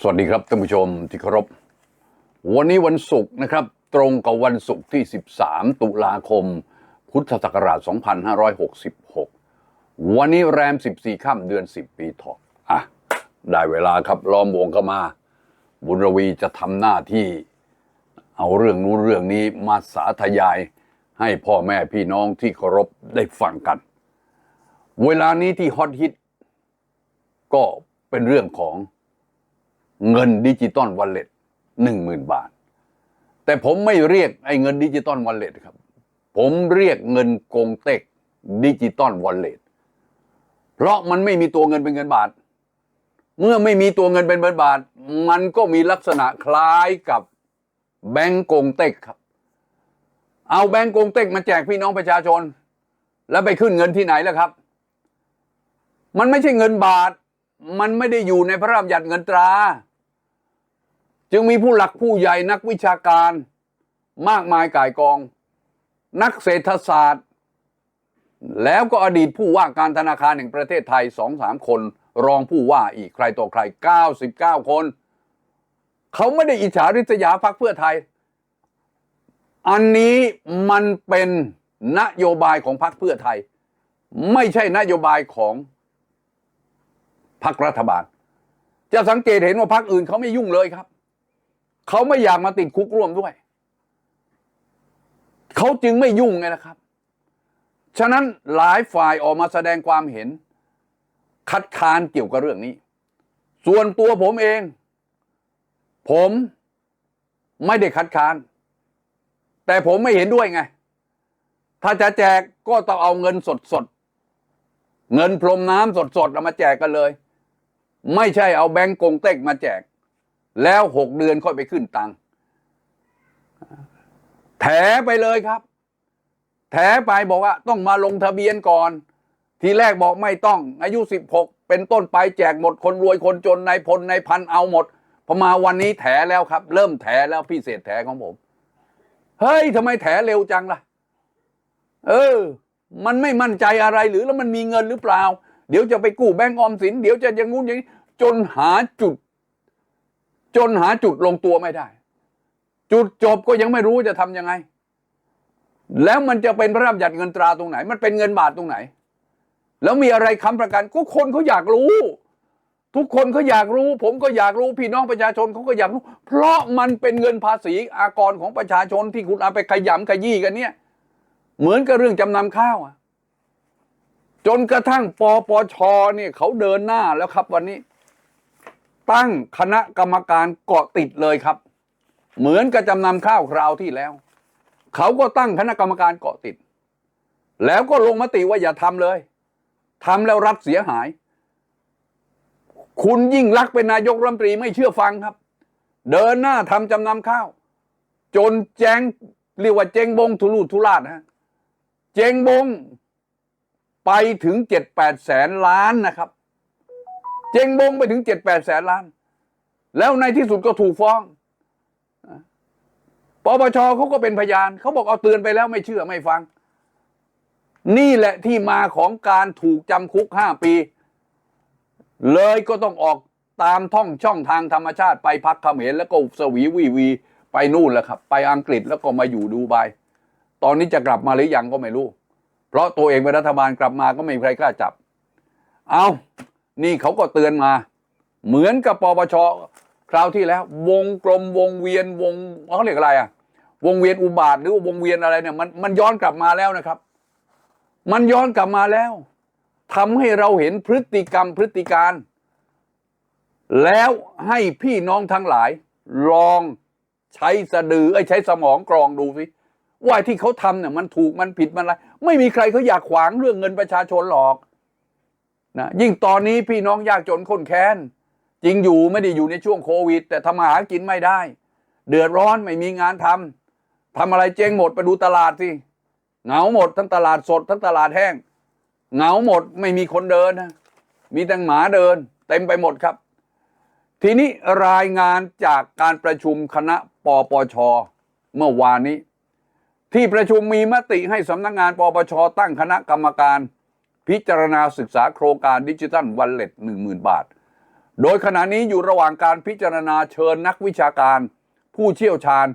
สวัสดีครับท่านผู้ชมที่เคารพ วันนี้วันศุกร์นะครับ ตรงกับวันศุกร์ที่ 13 ตุลาคม พุทธศักราช 2566 วันนี้แรม 14 ค่ำเดือน 10 ปีถาะอะ ได้เวลาครับล้อมวงเข้ามา บุญรวีจะทำหน้าที่ เอาเรื่องนู้นเรื่องนี้มาสาธยาย ให้พ่อแม่พี่น้องที่เคารพได้ฟังกัน เวลานี้ที่ฮอตฮิตก็เป็นเรื่องของ เงินดิจิตอลวอลเล็ตหนึ่งหมื่นบาท แต่ผมไม่เรียกไอ้เงินดิจิตอลวอลเล็ตครับ ผมเรียกเงินกงเต็กดิจิตอลวอลเล็ตเพราะมันไม่มีตัวเงินเป็นเงินบาท เมื่อไม่มีตัวเงินเป็นเงินบาท มันก็มีลักษณะคล้ายกับแบงก์กงเต็กครับ เอาแบงก์กงเต็กมาแจกพี่น้องประชาชน แล้วไปขึ้นเงินที่ไหนแล่ะครับ มันไม่ใช่เงินบาท มันไม่ได้อยู่ในพระราชบัญญัติเงินตรา จึงมีผู้หลักผู้ใหญ่นักวิชาการ มากมายก่ายกอง นักเศรษฐศาสตร์ แล้วก็อดีตผู้ว่าการธนาคารแห่งประเทศไทยสองสามคน รองผู้ว่าอีกใครต่อใคร 99 คน เขาไม่ได้อิจฉาริษยาพรรคเพื่อไทย อันนี้มันเป็นนโยบายของพรรคเพื่อไทย ไม่ใช่นโยบายของพรรครัฐบาล จะสังเกตเห็นว่าพรรคอื่นเขาไม่ยุ่งเลยครับ เขาไม่อยากมาติดคุกร่วมด้วย เขาจึงไม่ยุ่งไงนะครับ ฉะนั้นหลายฝ่ายออกมาแสดงความเห็น คัดค้านเกี่ยวกับเรื่องนี้ ส่วนตัวผมเอง ผมไม่ได้คัดค้าน แต่ผมไม่เห็นด้วยไง ถ้าจะแจกก็ต้องเอาเงินสดสดๆเงินพรมน้ำสดสดๆเอามาแจกกันเลย ไม่ใช่เอาแบงก์กงเต็กมาแจก แล้วหกเดือนค่อยไปขึ้นตังค์แถไปเลยครับ แถไปบอกว่าต้องมาลงทะเบียนก่อน ทีแรกบอกไม่ต้อง อายุสิบหกเป็นต้นไปแจกหมดคนรวยคนจนนายพลนายพันเอาหมดพอมาวันนี้แถแล้วครับ เริ่มแถแล้วพิเศษแถของผม เฮ้ยทำไมแถเร็วจังล่ะ เออ มันไม่มั่นใจอะไรหรือแล้วมันมีเงินหรือเปล่า เดี๋ยวจะไปกู้แบงก์ออมสิน เดี๋ยวจะอย่างงู้นอย่างนี้จนหาจุด จนหาจุดลงตัวไม่ได้ จุดจบก็ยังไม่รู้จะทำยังไง แล้วมันจะเป็นพระราชบัญญัติเงินตราตรงไหน มันเป็นเงินบาทตรงไหน แล้วมีอะไรค้ำประกันก็คนเขาอยากรู้ ทุกคนเขาอยากรู้ ผมก็อยากรู้พี่น้องประชาชนเขาก็อยากรู้ เพราะมันเป็นเงินภาษีอากรของประชาชนที่คุณเอาไปขยำขยี้กันเนี่ย เหมือนกับเรื่องจำนำข้าวอะจนกระทั่งปปชเนี่ยเขาเดินหน้าแล้วครับวันนี้ ตั้งคณะกรรมการเกาะติดเลยครับ เหมือนกับจำนำข้าวคราวที่แล้ว เขาก็ตั้งคณะกรรมการเกาะติด แล้วก็ลงมติว่าอย่าทำเลยทำแล้วรัฐเสียหาย คุณยิ่งรักเป็นนายกรัฐมนตรีไม่เชื่อฟังครับ เดินหน้าทำจำนำข้าว จนแจงเรียกว่าเจงบงทุลุทุลาดนะฮะเจงบงไปถึงเจ็ดแปดแสนล้านนะครับ เจงบงไปถึงเจ็ดแปดแสนล้าน แล้วในที่สุดก็ถูกฟ้องปปชเขาก็เป็นพยานเขาบอกเอาเตือนไปแล้วไม่เชื่อไม่ฟัง นี่แหละที่มาของการถูกจำคุกห้าปี เลยก็ต้องออกตามท่องช่องทางธรรมชาติไปพักเขมรแล้วก็สวีวีวี ไปนู่นแหละครับ ไปอังกฤษแล้วก็มาอยู่ดูไบตอนนี้จะกลับมาหรือยังก็ไม่รู้ เพราะตัวเองเป็นรัฐบาลกลับมาก็ไม่มีใครกล้าจับ เอา นี่เขาก็เตือนมา เหมือนกับปปชคราวที่แล้ว วงกลมวงเวียนวงเขาเรียกอะไรอะวงเวียนอุบาทหรือว่าวงเวียนอะไรเนี่ยมันมันย้อนกลับมาแล้วนะครับ มันย้อนกลับมาแล้วทำให้เราเห็นพฤติกรรมพฤติการ แล้วให้พี่น้องทั้งหลาย ลองใช้สะดือไอ้ใช้สมองกรองดูสิว่าที่เขาทำเนี่ยมันถูกมันผิดมันอะไร ไม่มีใครเขาอยากขวางเรื่องเงินประชาชนหรอก นะยิ่งตอนนี้พี่น้องยากจนคนแค้น จริงอยู่ไม่ได้อยู่ในช่วงโควิด แต่ทำมาหากินไม่ได้ เดือดร้อนไม่มีงานทำทำอะไรเจ๊งหมดไปดูตลาดสิเหงาหมดทั้งตลาดสดทั้งตลาดแห้งเหงาหมดไม่มีคนเดินนะมีแต่หมาเดิน เต็มไปหมดครับ ทีนี้รายงานจากการประชุมคณะปปช เมื่อวานนี้ ที่ประชุมมีมติให้สำนักงานปปช ตั้งคณะกรรมการ พิจารณาศึกษาโครงการดิจิทัลวันเล็ตหนึ่งหมื่นบาท โดยขณะนี้อยู่ระหว่างการพิจารณาเชิญนักวิชาการ ผู้เชี่ยวชาญ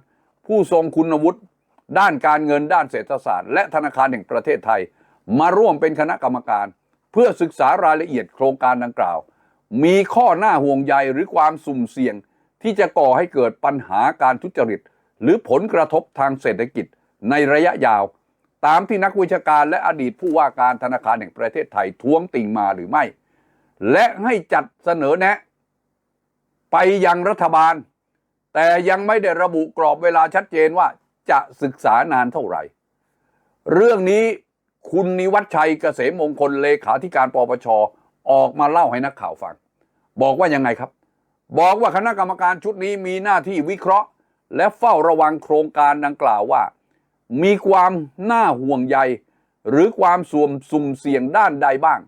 ผู้ทรงคุณวุฒิด้านการเงินด้านเศรษฐศาสตร์ และธนาคารแห่งประเทศไทย มาร่วมเป็นคณะกรรมการ เพื่อศึกษารายละเอียดโครงการดังกล่าว มีข้อหน้าห่วงใยหรือความสุ่มเสี่ยง ที่จะก่อให้เกิดปัญหาการทุจริต หรือผลกระทบทางเศรษฐกิจในระยะยาว ตามที่นักวิชาการและอดีตผู้ว่าการธนาคารแห่งประเทศไทยท้วงติงมาหรือไม่ และให้จัดเสนอแนะ ไปยังรัฐบาล แต่ยังไม่ได้ระบุกรอบเวลาชัดเจนว่าจะศึกษานานเท่าไหร่ เรื่องนี้คุณนิวัฒชัยเกษมมงคลเลขาธิการปปชออกมาเล่าให้นักข่าวฟัง บอกว่ายังไงครับ บอกว่าคณะกรรมการชุดนี้มีหน้าที่วิเคราะห์ และเฝ้าระวังโครงการดังกล่าวว่า มีความน่าห่วงใย หรือความสุ่มสุ่มเสี่ยงด้านใดบ้าง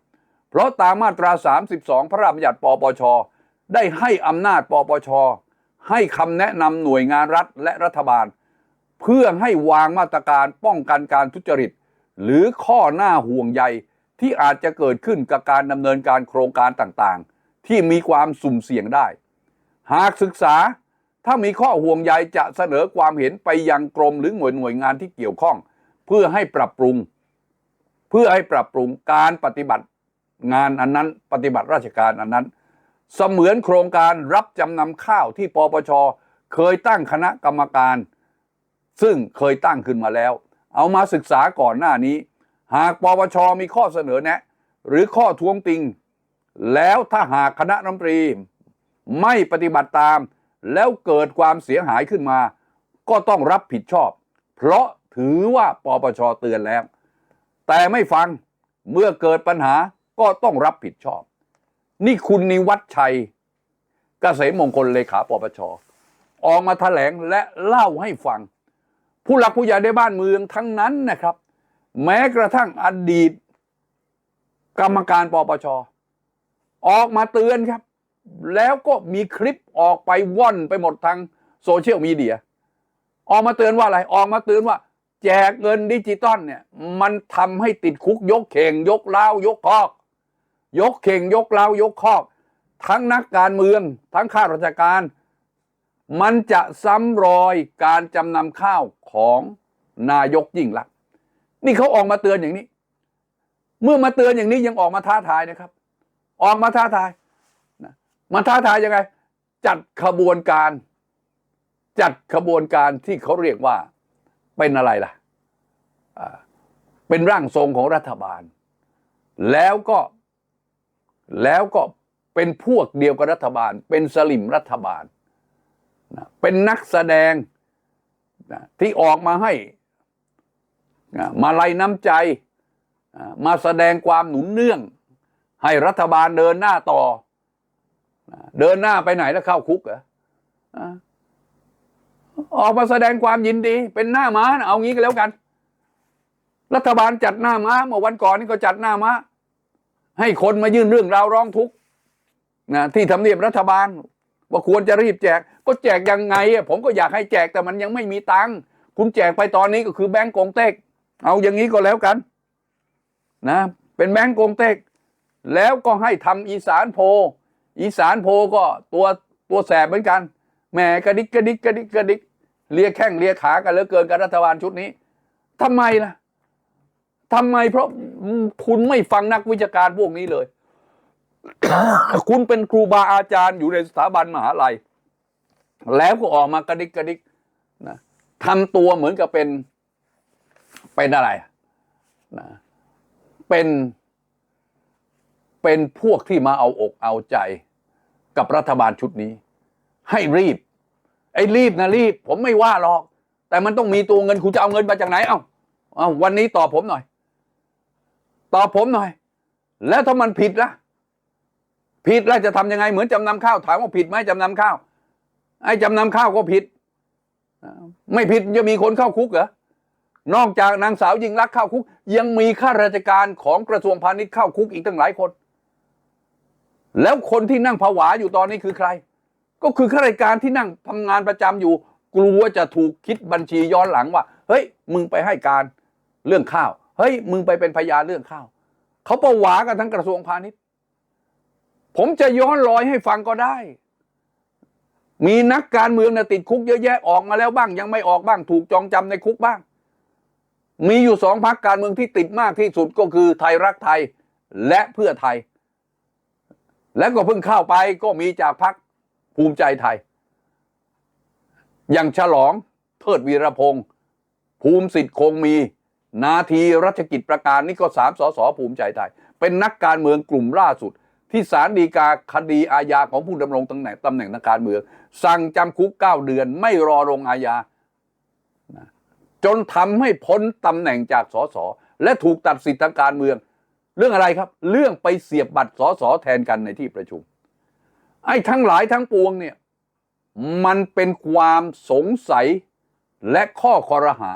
เพราะตามมาตรา 32 พระราชบัญญัติปปช ได้ให้อำนาจปปช ให้คำแนะนำหน่วยงานรัฐและรัฐบาล เพื่อให้วางมาตรการป้องกันการทุจริต หรือข้อหน้าห่วงใยที่อาจจะเกิดขึ้นกับการดำเนินการโครงการต่างๆ ที่มีความสุ่มเสี่ยงได้ หากศึกษา ถ้ามีข้อห่วงใยจะเสนอความเห็นไปยังกรมหรือหน่วยหน่วยงานที่เกี่ยวข้อง เพื่อให้ปรับปรุง เพื่อให้ปรับปรุงการปฏิบัติงานอันนั้น ปฏิบัติราชการอันนั้น เสมือนโครงการรับจำนำข้าวที่ปปชเคยตั้งคณะกรรมการ ซึ่งเคยตั้งขึ้นมาแล้ว เอามาศึกษาก่อนหน้านี้ หากปปชมีข้อเสนอแนะ หรือข้อท้วงติง แล้วถ้าหากคณะรัฐมนตรีไม่ปฏิบัติตาม แล้วเกิดความเสียหายขึ้นมา ก็ต้องรับผิดชอบ เพราะถือว่าปปชเตือนแล้ว แต่ไม่ฟังเมื่อเกิดปัญหาก็ต้องรับผิดชอบ นี่คุณนิวัฒชัยเกษมมงคลเลขาปปชออกมาแถลงและเล่าให้ฟัง ผู้หลักผู้ใหญ่ในบ้านเมืองทั้งนั้นนะครับ แม้กระทั่งอดีต กรรมการปปชออกมาเตือนครับ แล้วก็มีคลิปออกไปว่อนไปหมดทางโซเชียลมีเดีย ออกมาเตือนว่าอะไร ออกมาเตือนว่า แจกเงินดิจิตอลเนี่ย มันทำให้ติดคุกยกเข่งยกเล้าวยกคอก ยกเข่งยกเล้าวยกคอก ทั้งนักการเมือง ทั้งข้าราชการ มันจะซ้ำรอยการจำนำข้าวของนายกยิ่งลักษณ์นี่เขาออกมาเตือนอย่างนี้ เมื่อมาเตือนอย่างนี้ยังออกมาท้าทายนะครับ ออกมาท้าทาย มาท้าทายยังไง จัดขบวนการ จัดขบวนการที่เขาเรียกว่าเป็นอะไรล่ะเป็นร่างทรงของรัฐบาล แล้วก็แล้วก็เป็นพวกเดียวกับรัฐบาล เป็นสลิมรัฐบาลนะเป็นนักแสดงนะที่ออกมาให้นะมาไล่น้ำใจอ่ามาแสดงความหนุนเนื่อง ให้รัฐบาลเดินหน้าต่อ เดินหน้าไปไหนแล้วเข้าคุกเหรอออกมาแสดงความยินดี เป็นหน้าม้าเอางี้ก็แล้วกัน รัฐบาลจัดหน้าม้าเมื่อวันก่อนนี่ก็จัดหน้าม้าให้คนมายื่นเรื่องราวร้องทุกข์นะที่ทำเนียบรัฐบาล ว่าควรจะรีบแจก ก็แจกยังไงผมก็อยากให้แจกแต่มันยังไม่มีตังค์คุณแจกไปตอนนี้ก็คือแบงก์กงเต็ก เอาอย่างนี้ก็แล้วกัน นะ เป็นแบงก์กงเต็ก แล้วก็ให้ทำอีสานโพ อีสานโพก็ตัวตัวแสบเหมือนกันแหมกระดิกกระดิกกระดิกกระดิกเลียแข้งเลียขากันเหลือเกินกับรัฐบาลชุดนี้ทำไมล่ะทำไมเพราะคุณไม่ฟังนักวิชาการพวกนี้เลย คุณเป็นครูบาอาจารย์อยู่ในสถาบันมหาลัย แล้วก็ออกมากระดิกกระดิกนะทำตัวเหมือนกับเป็นเป็นอะไรนะเป็น เป็นพวกที่มาเอาอกเอาใจกับรัฐบาลชุดนี้ ให้รีบ ไอ้รีบนะรีบ ผมไม่ว่าหรอก แต่มันต้องมีตัวเงินคุณจะเอาเงินมาจากไหนเอ้าเอาวันนี้ตอบผมหน่อยตอบผมหน่อย แล้วถ้ามันผิดล่ะ ผิดแล้วจะทำยังไงเหมือนจำนำข้าวถามว่าผิดไหมจำนำข้าวไอ้จำนำข้าวก็ผิด ไม่ผิดจะมีคนเข้าคุกเหรอนอกจากนางสาวยิงรักเข้าคุก ยังมีข้าราชการของกระทรวงพาณิชย์เข้าคุกอีกตั้งหลายคน แล้วคนที่นั่งผวาอยู่ตอนนี้คือใคร ก็คือข้าราชการที่นั่งทำงานประจำอยู่ กลัวจะถูกคิดบัญชีย้อนหลังว่า เฮ้ย มึงไปให้การเรื่องข้าว เฮ้ย มึงไปเป็นพยานเรื่องข้าวเขาประวากันทั้งกระทรวงพาณิชย์ ผมจะย้อนรอยให้ฟังก็ได้ มีนักการเมืองนะติดคุกเยอะแยะออกมาแล้วบ้าง ยังไม่ออกบ้าง ถูกจองจำในคุกบ้าง มีอยู่สองพักการเมืองที่ติดมากที่สุดก็คือไทยรักไทยและเพื่อไทย และก็เพิ่งเข้าไปก็มีจากพักภูมิใจไทย อย่างฉลองเทิดวีรพงศ์ภูมิสิทธิ์คงมี นาทีรัชกิจประการนี่ก็สามสสภูมิใจไทย เป็นนักการเมืองกลุ่มล่าสุด ที่ศาลฎีกาคดีอาญาของผู้ดำรงตำแหน่งตำแหน่งทางการเมือง สั่งจำคุกเก้าเดือน ไม่รอลงอาญาจนทำให้พ้นตำแหน่งจากสสและถูกตัดสิทธิทางการเมือง เรื่องอะไรครับ เรื่องไปเสียบบัตรสอสอแทนกันในที่ประชุม ไอ้ทั้งหลายทั้งปวงเนี่ย มันเป็นความสงสัยและข้อคอรหา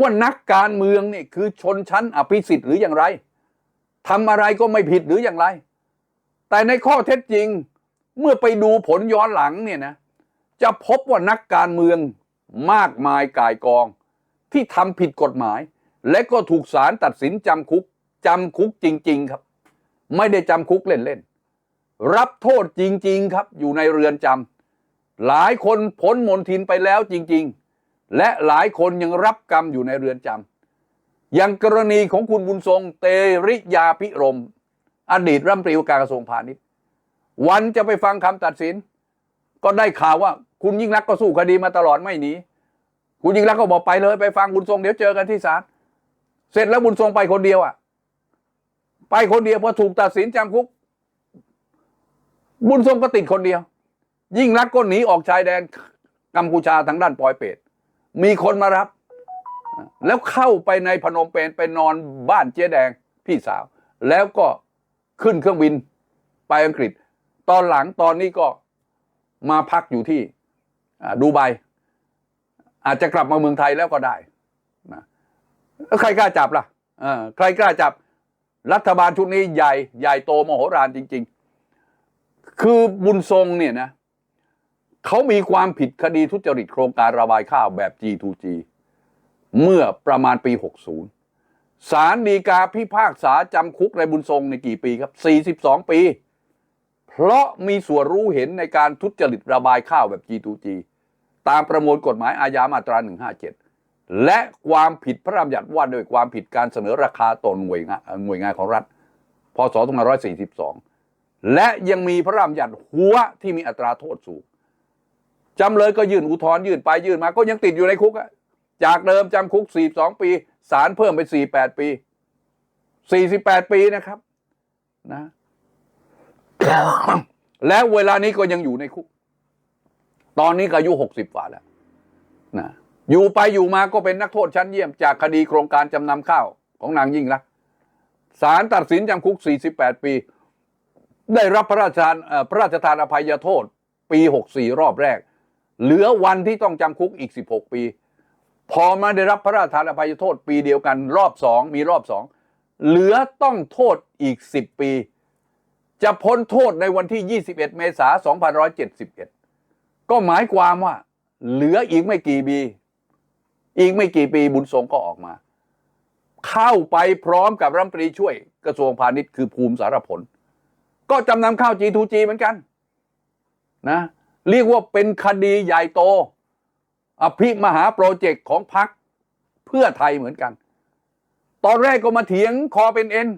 ว่านักการเมืองเนี่ยคือชนชั้นอภิสิทธิ์หรืออย่างไรทำอะไรก็ไม่ผิดหรืออย่างไร แต่ในข้อเท็จจริงเมื่อไปดูผลย้อนหลังเนี่ยนะจะพบว่านักการเมืองมากมายกายกอง ที่ทำผิดกฎหมาย และก็ถูกศาลตัดสินจำคุก จำคุกจริง ๆ ครับ ไม่ได้จำคุกเล่น ๆ รับโทษจริง ๆ ครับ อยู่ในเรือนจำหลายคนพ้นมนทินไปแล้วจริง ๆ และหลายคนยังรับกรรมอยู่ในเรือนจำอย่างกรณีของคุณบุญทรงเตริยาพิรม อดีตรัฐมนตรีว่าการกระทรวงพาณิชย์ วันจะไปฟังคำตัดสิน ก็ได้ข่าวว่าคุณยิ่งรักก็สู้คดีมาตลอดไม่หนีคุณยิ่งรักก็บอกไปเลย ไปฟังบุญทรงเดี๋ยวเจอกันที่ศาลเสร็จแล้วบุญทรงไปคนเดียวอะ ไปคนเดียวพอถูกตัดสินจำคุก บุญทรงก็ติดคนเดียว ยิ่งรักก็หนีออกชายแดนกัมพูชาทางด้านปอยเปตมีคนมารับ แล้วเข้าไปในพนมเปญไปนอนบ้านเจ๊แดงพี่สาว แล้วก็ขึ้นเครื่องบินไปอังกฤษ ตอนหลังตอนนี้ก็มาพักอยู่ที่ดูไบอาจจะกลับมาเมืองไทยแล้วก็ได้นะแล้วใครกล้าจับล่ะใครกล้าจับ รัฐบาลชุดนี้ใหญ่ใหญ่โตมโหฬารจริง ๆ คือบุญทรงเนี่ยนะเขามีความผิดคดีทุจริตโครงการระบายข้าวแบบ G2G เมื่อประมาณปี 60ศาลฎีกาพิพากษาจำคุกในบุญทรงในกี่ปีครับ 42 ปี เพราะมีส่วนรู้เห็นในการทุจริตระบายข้าวแบบ G2G ตามประมวลกฎหมายอาญามาตรา 157 และความผิดพระราชบัญญัติว่าด้วยความผิดการเสนอราคาต่อหน่วยงานหน่วยงานของรัฐ พศ 2542 และยังมีพระราชบัญญัติหัวที่มีอัตราโทษสูงจำเลยก็ยื่นอุทธรณ์ยื่นไปยื่นมา ก็ยังติดอยู่ในคุกจากเดิมจำคุก 42 ปีศาลเพิ่มไป 48 ปี 48 ปีนะครับนะแล้วเวลานี้ก็ยังอยู่ในคุก ตอนนี้ก็อายุ 60กว่าแล้วนะ อยู่ไปอยู่มาก็เป็นนักโทษชั้นเยี่ยมจากคดีโครงการจำนำข้าวของนางยิ่งรักศาลตัดสินจำคุก 48 ปี ได้รับพระราชทานพระราชทานอภัยโทษ ปี 64 รอบแรก เหลือวันที่ต้องจำคุกอีก 16 ปี พอมาได้รับพระราชทานอภัยโทษ ปีเดียวกันรอบสองมีรอบสองเหลือต้องโทษอีก 10 ปี จะพ้นโทษในวันที่ 21 เมษายน 2571 ก็หมายความว่า เหลืออีกไม่กี่ปี อีกไม่กี่ปีบุญทรงก็ออกมา เข้าไปพร้อมกับรัฐมนตรีช่วยกระทรวงพาณิชย์คือภูมิสารผล ก็จำนำข้าว G2G เหมือนกันนะเรียกว่าเป็นคดีใหญ่โต อภิมหาโปรเจกต์ของพรรคเพื่อไทยเหมือนกัน ตอนแรกก็มาเถียงคอเป็นเอ็น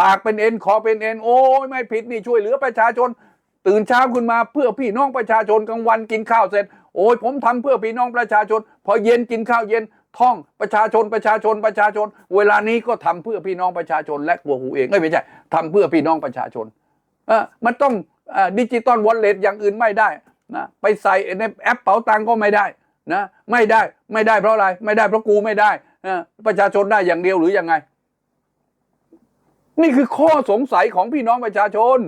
ปากเป็นเอ็นคอเป็นเอ็นโอ้ยไม่ผิดนี่ช่วยเหลือประชาชน ตื่นเช้าขึ้นมาเพื่อพี่น้องประชาชนกลางวันกินข้าวเสร็จ โอ้ยผมทำเพื่อพี่น้องประชาชน พอเย็นกินข้าวเย็นท่องประชาชนประชาชนประชาชน เวลานี้ก็ทำเพื่อพี่น้องประชาชน และตัวหูเองไม่ใช่ทำเพื่อพี่น้องประชาชนเออมันต้องดิจิตอลวอลเล็ตอย่างอื่นไม่ได้นะไปใส่ในแอปเป๋าตังก็ไม่ได้นะไม่ได้ไม่ได้เพราะอะไร ไม่ได้เพราะกูไม่ได้นะประชาชนได้อย่างเดียวหรือยังไง นี่คือข้อสงสัยของพี่น้องประชาชน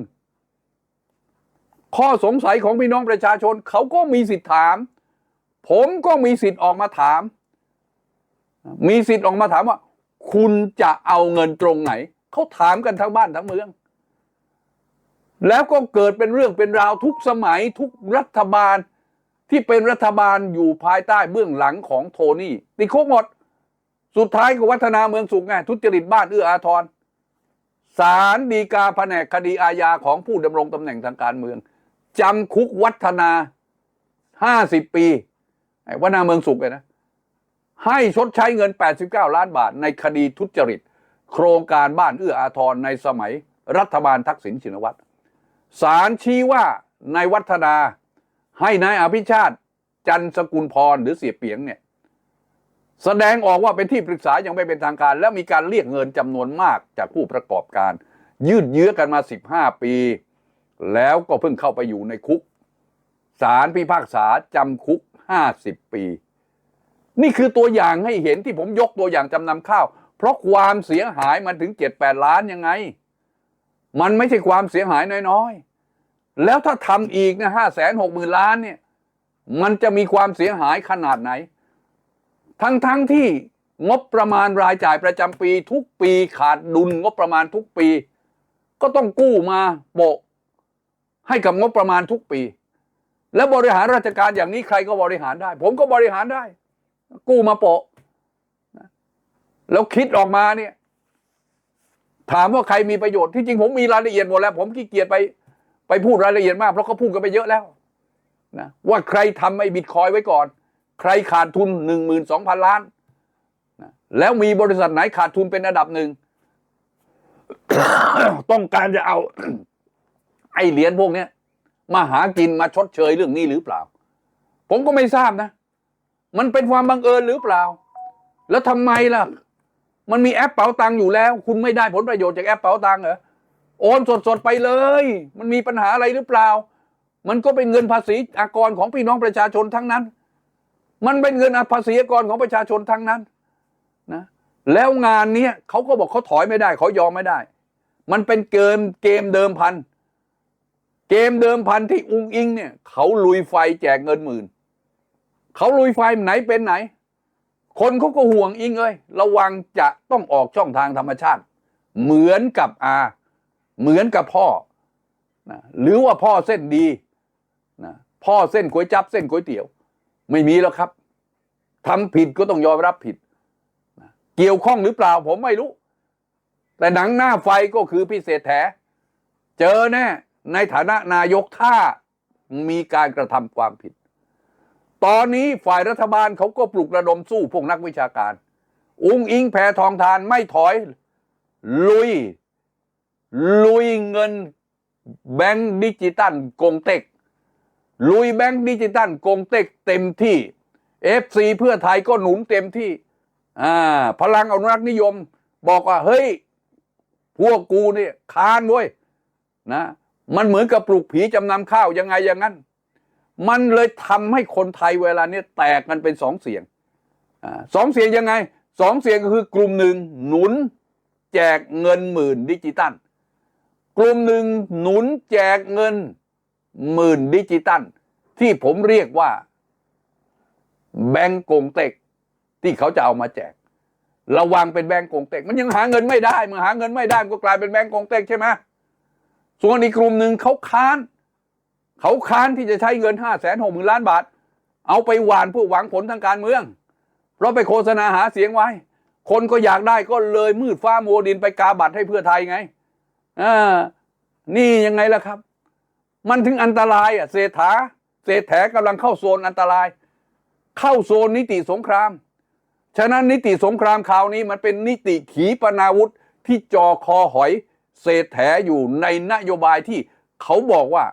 ข้อสงสัยของพี่น้องประชาชน เขาก็มีสิทธิ์ถาม ผมก็มีสิทธิ์ออกมาถาม มีสิทธิ์ออกมาถามว่า คุณจะเอาเงินตรงไหน เขาถามกันทั้งบ้านทั้งเมือง แล้วก็เกิดเป็นเรื่องเป็นราวทุกสมัยทุกรัฐบาลที่เป็นรัฐบาลอยู่ภายใต้เบื้องหลังของโทนี่ติดคุกหมด สุดท้ายก็วัฒนาเมืองสุขไงทุจริตบ้านเอื้ออาทรศาลฎีกาแผนกคดีอาญาของผู้ดำรงตำแหน่งทางการเมือง จำคุกวัฒนาห้าสิบปีวัฒนาเมืองสุขเลยนะ ให้ชดใช้เงิน 89 ล้านบาท ในคดีทุจริต โครงการบ้านเอื้ออาทรในสมัยรัฐบาลทักษิณชินวัตรศาลชี้ว่านายวัฒนาให้นายอภิชาติจันสกุลพรหรือเสียเปียงเนี่ย แสดงออกว่าเป็นที่ปรึกษายังไม่เป็นทางการ แล้วมีการเรียกเงินจำนวนมากจากผู้ประกอบการ ยืดเยื้อกันมา 15 ปี แล้วก็เพิ่งเข้าไปอยู่ในคุกศาลพิพากษาจำคุก50ปี นี่คือตัวอย่างให้เห็นที่ผมยกตัวอย่างจำนำข้าว เพราะความเสียหายมันถึง7-8ล้านยังไง มันไม่ใช่ความเสียหายน้อยๆ แล้วถ้าทำอีกนะห้าแสนหกหมื่นล้านเนี่ย มันจะมีความเสียหายขนาดไหน ทั้งๆทที่งบประมาณรายจ่ายประจำปี ทุกปีขาดดุลงบประมาณทุกปี ก็ต้องกู้มาโปะ ให้กับงบประมาณทุกปี แล้วบริหารราชการอย่างนี้ใครก็บริหารได้ ผมก็บริหารได้ กู้มาโปะแล้วคิดออกมาเนี่ย ถามว่าใครมีประโยชน์ที่จริงผมมีรายละเอียดหมดแล้ว ผมขี้เกียจไปไปพูดรายละเอียดมากเพราะเขาพูดกันไปเยอะแล้วนะว่าใครทำไอ้บิตคอยไว้ก่อน ใครขาดทุนหนึ่งหมื่นสองพันล้านนะแล้วมีบริษัทไหนขาดทุนเป็นอันดับหนึ่ง ต้องการจะเอา ไอ้เหรียญพวกเนี้ยมาหากินมาชดเชยเรื่องนี้หรือเปล่า ผมก็ไม่ทราบนะ มันเป็นความบังเอิญหรือเปล่า แล้วทำไมล่ะ มันมีแอปเป๋าตังค์อยู่แล้ว คุณไม่ได้ผลประโยชน์จากแอปเป๋าตังค์เหรอโอนสดๆไปเลย มันมีปัญหาอะไรหรือเปล่า มันก็เป็นเงินภาษีอากรของพี่น้องประชาชนทั้งนั้น มันเป็นเงินภาษีอากรของประชาชนทั้งนั้นนะแล้วงานเนี้ยเขาก็บอกเขาถอยไม่ได้เขายอมไม่ได้ มันเป็นเกินเกมเดิมพัน เกมเดิมพันที่อุงอิงเนี่ยเขาลุยไฟแจกเงินหมื่นเขาลุยไฟไหนเป็นไหน คนเขาก็ห่วงอิงเอ้ยระวังจะต้องออกช่องทางธรรมชาติ เหมือนกับอา เหมือนกับพ่อนะหรือว่าพ่อเส้นดีนะพ่อเส้นก๋วยจับเส้นก๋วยเตี๋ยว ไม่มีแล้วครับทำผิดก็ต้องยอมรับผิดนะเกี่ยวข้องหรือเปล่าผมไม่รู้ แต่หนังหน้าไฟก็คือพิเศษแถ เจอแน่ ในฐานะนายกถ้ามีการกระทำความผิด ตอนนี้ฝ่ายรัฐบาลเขาก็ปลุกระดมสู้พวกนักวิชาการ อุ้งอิงแพทองทานไม่ถอย ลุย ลุยเงินแบงก์ดิจิตัลกงเต็ก ลุยแบงก์ดิจิตัลกงเต็กเต็มที่เอฟซีเพื่อไทยก็หนุนเต็มที่ อ่า พลังอนุรักษ์นิยม บอกว่า เฮ้ย พวกกูเนี่ยค้านเว้ยนะ มันเหมือนกับปลูกผีจำนำข้าวยังไงอย่างนั้น มันเลยทำให้คนไทยเวลาเนี้ยแตกกันเป็นสองเสียงอ่าสองเสียงยังไงสองเสียงก็คือกลุ่มหนึ่งหนุน แจกเงินหมื่นดิจิตัล กลุ่มหนึ่งหนุนแจกเงินหมื่นดิจิตัล ที่ผมเรียกว่า แบงก์กงเต็ก ที่เขาจะเอามาแจกระวังเป็นแบงก์กงเต็ก มันยังหาเงินไม่ได้มันหาเงินไม่ได้มันก็กลายเป็นแบงก์กงเต็กใช่ไหม ส่วนอีกกลุ่มหนึ่งเขาค้าน เขาค้านที่จะใช้เงินห้าแสนหกหมื่นล้านบาท เอาไปหวานเพื่อหวังผลทางการเมือง เพราะไปโฆษณาหาเสียงไว้ คนก็อยากได้ก็เลยมืดฟ้าโมดินไปกาบัตรให้เพื่อไทยไงอ่านี่ยังไงล่ะครับ มันถึงอันตรายอะเศรษฐาเศรษฐากำลังเข้าโซนอันตราย เข้าโซนนิติสงคราม ฉะนั้นนิติสงครามคราวนี้มันเป็นนิติขีปนาวุธที่จอคอหอย เศรษฐาอยู่ในนโยบายที่เขาบอกว่า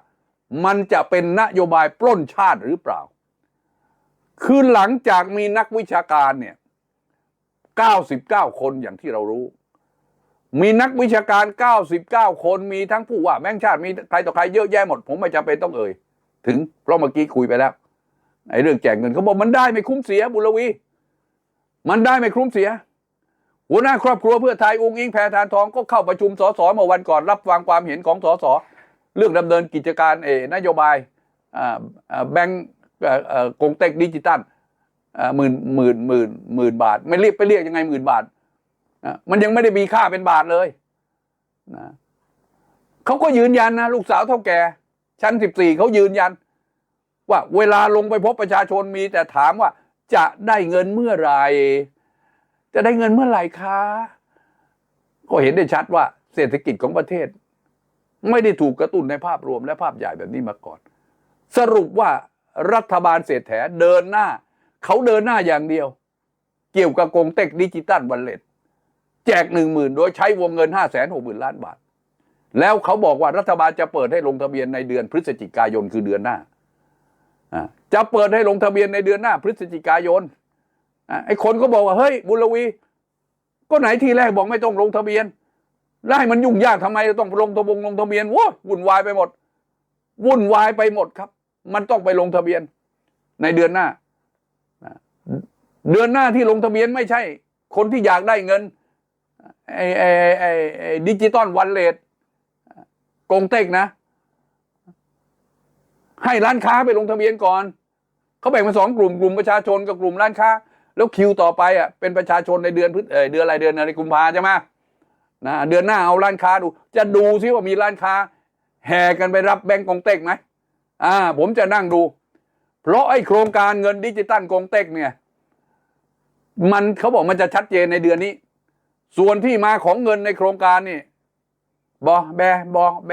มันจะเป็นนโยบายปล้นชาติหรือเปล่า คือหลังจากมีนักวิชาการเนี่ย 99 คนอย่างที่เรารู้ มีนักวิชาการ 99 คนมีทั้งผู้ว่าแบงชาติมีใครต่อใครเยอะแยะหมด ผมไม่จำเป็นต้องเอ่ย ถึงเพราะเมื่อกี้คุยไปแล้วไอ้เรื่องแจกเงินเขาบอกมันได้ไม่คุ้มเสียบุรวี มันได้ไม่คุ้มเสีย หัวหน้าครอบครัวเพื่อไทยองค์อิงแพทานทองก็เข้าประชุมสสเมื่อวันก่อนรับฟังความเห็นของสสเรื่องดำเนินกิจการเอนโยบายแบงก์กงเต็กดิจิตัลหมื่นหมื่นหมื่นหมื่นบาท ไม่เรียกไปเรียกยังไงหมื่นบาทมันยังไม่ได้มีค่าเป็นบาทเลยนะเขาก็ยืนยันนะลูกสาวเท่าแก่ชั้นสิบสี่เขายืนยัน ว่าเวลาลงไปพบประชาชนมีแต่ถามว่าจะได้เงินเมื่อไหร่ จะได้เงินเมื่อไหร่คะก็เห็นได้ชัดว่าเศรษฐกิจของประเทศ ไม่ได้ถูกกระตุ้นในภาพรวมและภาพใหญ่แบบนี้มาก่อน สรุปว่ารัฐบาลเศรษฐาเดินหน้า เขาเดินหน้าอย่างเดียว เกี่ยวกับกงเต็กดิจิตัลวันเลตแจกหนึ่งหมื่นโดยใช้วงเงินห้าแสนหกหมื่นล้านบาท แล้วเขาบอกว่ารัฐบาลจะเปิดให้ลงทะเบียนในเดือนพฤศจิกายนคือเดือนหน้าจะเปิดให้ลงทะเบียนในเดือนหน้าพฤศจิกายน ไอ้คนก็บอกว่าเฮ้ยบุญลวี ก็ไหนทีแรกบอกไม่ต้องลงทะเบียนไล่มันยุ่งยากทำไมต้องลงทะบงลงทะเบียนว้าวุ่นวายไปหมด วุ่นวายไปหมดครับ มันต้องไปลงทะเบียน ในเดือนหน้า เดือนหน้าที่ลงทะเบียนไม่ใช่ คนที่อยากได้เงินไอ้ไอ้ไอ้ไอ้ดิจิตอลวันเลทกงเต็กนะ ให้ร้านค้าไปลงทะเบียนก่อน เขาแบ่งเป็นสองกลุ่มกลุ่มประชาชนกับกลุ่มร้านค้า แล้วคิวต่อไปอะเป็นประชาชนในเดือนพฤษเดือนอะไรเดือนอะไรกุมภาใช่ไหมนะเดือนหน้าเอาร้านค้าดู จะดูซิว่ามีร้านค้า แห่กันไปรับแบงก์กองเต็กไหมอ่า ผมจะนั่งดู เพราะไอ้โครงการเงินดิจิตัลกองเต็กเนี่ย มันเขาบอกมันจะชัดเจนในเดือนนี้ ส่วนที่มาของเงินในโครงการนี่บอแบบอแบ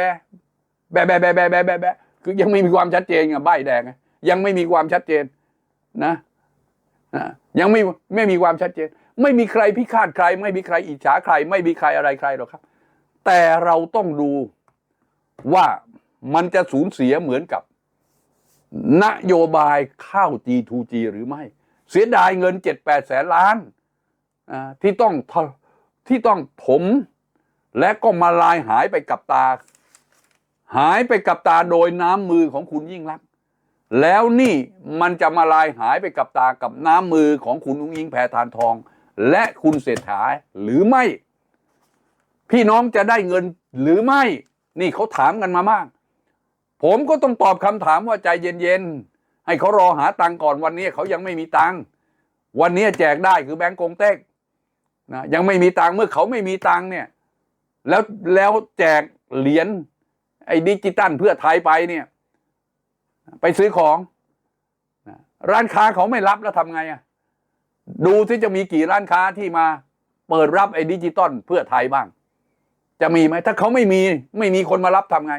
แบแบแบแบแบแบคือยังไม่มีความชัดเจนไงใบแดงยังไม่มีความชัดเจนนะ ยังไม่ไม่มีความชัดเจน ไม่มีใครพิฆาตใคร ไม่มีใครอิจฉาใคร ไม่มีใครอะไรใครหรอกครับ แต่เราต้องดูว่ามันจะสูญเสียเหมือนกับ นโยบายข้าว G2G หรือไม่ เสียดายเงิน7-8แสนล้านที่ต้องที่ต้องถมและก็มาลายหายไปกับตา หายไปกับตาโดยน้ำมือของคุณยิ่งรัก แล้วนี่มันจะมาลายหายไปกับตากับน้ำมือของคุณอุ้งยิงแพทานทอง และคุณเศรษฐาหรือไม่ พี่น้องจะได้เงินหรือไม่ นี่เขาถามกันมามาก ผมก็ต้องตอบคำถามว่าใจเย็นๆ ให้เขารอหาตังก่อนวันนี้เขายังไม่มีตังวันนี้แจกได้คือแบงก์กงเต็กนะยังไม่มีตังเมื่อเขาไม่มีตังเนี่ยแล้วแล้วแจกเหรียญไอ้ดิจิตัลเพื่อไทยไปเนี่ย ไปซื้อของร้านค้าเขาไม่รับแล้วทำไงอะดูที่จะมีกี่ร้านค้าที่มาเปิดรับไอ้ดิจิตอลเพื่อไทยบ้าง จะมีไหมถ้าเขาไม่มีไม่มีคนมารับทำไง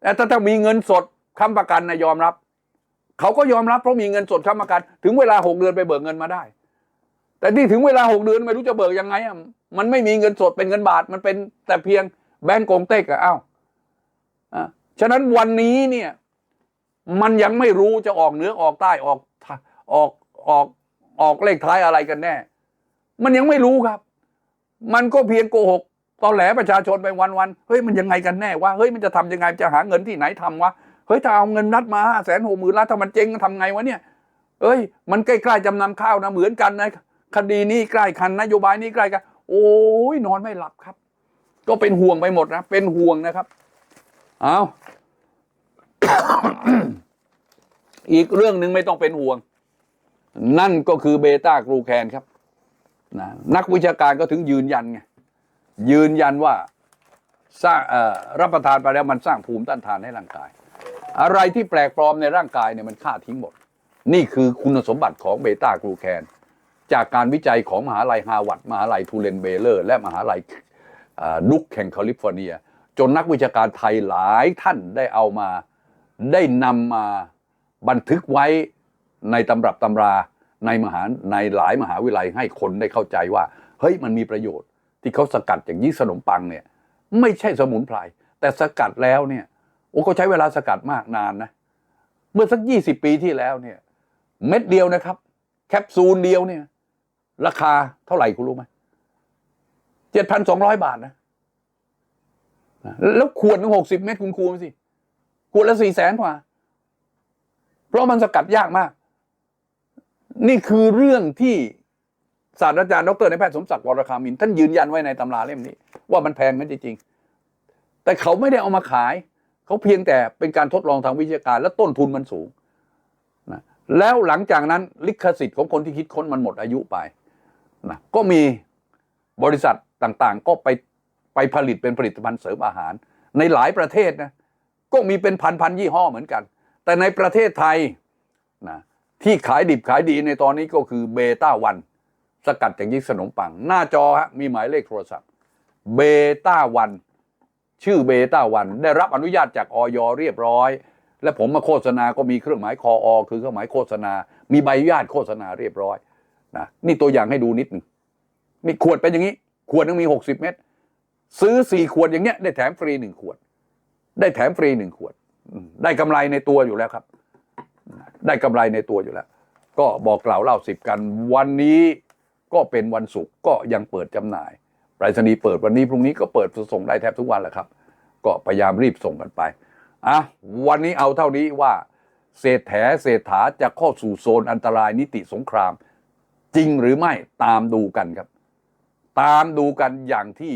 แต่ถ้าถ้ามีเงินสดค้ำประกันนะยอมรับ เขาก็ยอมรับเพราะมีเงินสดค้ำประกัน ถึงเวลาหกเดือนไปเบิกเงินมาได้ แต่ที่ถึงเวลาหกเดือนไม่รู้จะเบิกยังไงอะมันไม่มีเงินสดเป็นเงินบาทมันเป็นแต่เพียงแบงก์กงเต็กอะเอ้าวอะฉะนั้นวันนี้เนี่ย มันยังไม่รู้จะออกเหนือออกใต้ออกออกออกออกเลขท้ายอะไรกันแน่ มันยังไม่รู้ครับ มันก็เพียงโกหกตอแหลประชาชนไปวันๆเฮ้ยมันยังไงกันแน่วะเฮ้ยมันจะทำยังไงจะหาเงินที่ไหนทำวะเฮ้ยถ้าเอาเงินนัดมาห้าแสนหกหมื่นล้านถ้ามันเจ๊งทำไงวะเนี่ยเอ้ย มันใกล้ๆจำนำข้าวนะเหมือนกันนะคดีนี้ใกล้คันนโยบายนี้ใกล้กัน โอ้ยนอนไม่หลับครับ ก็เป็นห่วงไปหมดนะเป็นห่วงนะครับ เอา อีกเรื่องหนึ่งไม่ต้องเป็นห่วง นั่นก็คือเบต้ากรูแคนครับนะนักวิชาการก็ถึงยืนยันไงยืนยันว่าสร้างรับประทานไปแล้วมันสร้างภูมิต้านทานให้ร่างกาย อะไรที่แปลกปลอมในร่างกายเนี่ยมันฆ่าทิ้งหมด นี่คือคุณสมบัติของเบต้ากรูแคน จากการวิจัยของมหาลัยฮาวาร์ดมหาลัยทูเลนเบเลอร์ และมหาลัยเอ่อดุกแห่งแคลิฟอร์เนีย จนนักวิชาการไทยหลายท่านได้เอามา ได้นำมาบันทึกไว้ในตำรับตำราในมหาในหลายมหาวิทยาลัยให้คนได้เข้าใจว่า เฮ้ยมันมีประโยชน์ ที่เขาสกัดอย่างยี่ขนมปังเนี่ย ไม่ใช่สมุนไพรแต่สกัดแล้วเนี่ยโอ้ก็ใช้เวลาสกัดมากนานนะเมื่อสักยี่สิบปีที่แล้วเนี่ย เม็ดเดียวนะครับ แคปซูลเดียวเนี่ย ราคาเท่าไหร่คุณรู้ไหมเจ็ดพันสองร้อยบาทนะ แล้วขวดหนึ่งหกสิบเม็ดคุณคูณสิ ขวดละสี่แสนกว่า เพราะมันสกัดยากมาก นี่คือเรื่องที่ศาสตราจารย์ดรนแพทย์สมศักดิ์วรคามิน ท่านยืนยันไว้ในตำราเล่มนี้ ว่ามันแพงกันจริงๆ แต่เขาไม่ได้เอามาขาย เขาเพียงแต่เป็นการทดลองทางวิชาการ และต้นทุนมันสูงนะแล้วหลังจากนั้นลิขสิทธิ์ของคนที่คิดค้นมันหมดอายุไปนะก็มีบริษัทต่างๆ ก็ไปไปผลิตเป็นผลิตภัณฑ์เสริมอาหาร ในหลายประเทศนะ ก็มีเป็นพันพันยี่ห้อเหมือนกัน แต่ในประเทศไทยนะที่ขายดิบขายดีในตอนนี้ก็คือเบต้าวันสกัดจากยีสต์ขนมปัง หน้าจอฮะมีหมายเลขโทรศัพท์เบต้าวันชื่อเบต้าวันได้รับอนุญาตจากออยเรียบร้อย และผมมาโฆษณาก็มีเครื่องหมายคออคือเครื่องหมายโฆษณา มีใบอนุญาตโฆษณาเรียบร้อยนะนี่ตัวอย่างให้ดูนิดหนึ่งนี่ขวดเป็นอย่างนี้ ขวดนึงมี 60 เม็ดซื้อสี่ขวดอย่างเงี้ยได้แถมฟรีหนึ่งขวด ได้แถมฟรีหนึ่งขวด ได้กำไรในตัวอยู่แล้วครับ ได้กำไรในตัวอยู่แล้ว ก็บอกกล่าวเล่าสิบกัน วันนี้ก็เป็นวันศุกร์ก็ยังเปิดจำหน่ายไปรษณีย์เปิดวันนี้พรุ่งนี้ก็เปิดส่งได้แทบทุกวันแหละครับ ก็พยายามรีบส่งกันไปอะวันนี้เอาเท่านี้ว่าเศรษแถเศรษฐาจะเข้าสู่โซนอันตรายนิติสงคราม จริงหรือไม่ตามดูกันครับ ตามดูกันอย่างที่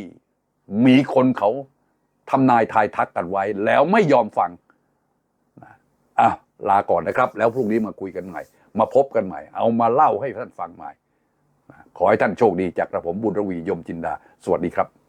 มีคนเขา ทำนายทายทักกันไว้ แล้วไม่ยอมฟังนะอะลาก่อนนะครับ แล้วพรุ่งนี้มาคุยกันใหม่ มาพบกันใหม่ เอามาเล่าให้ท่านฟังใหม่ ขอให้ท่านโชคดีจากกระผมบุญรวียมจินดา สวัสดีครับ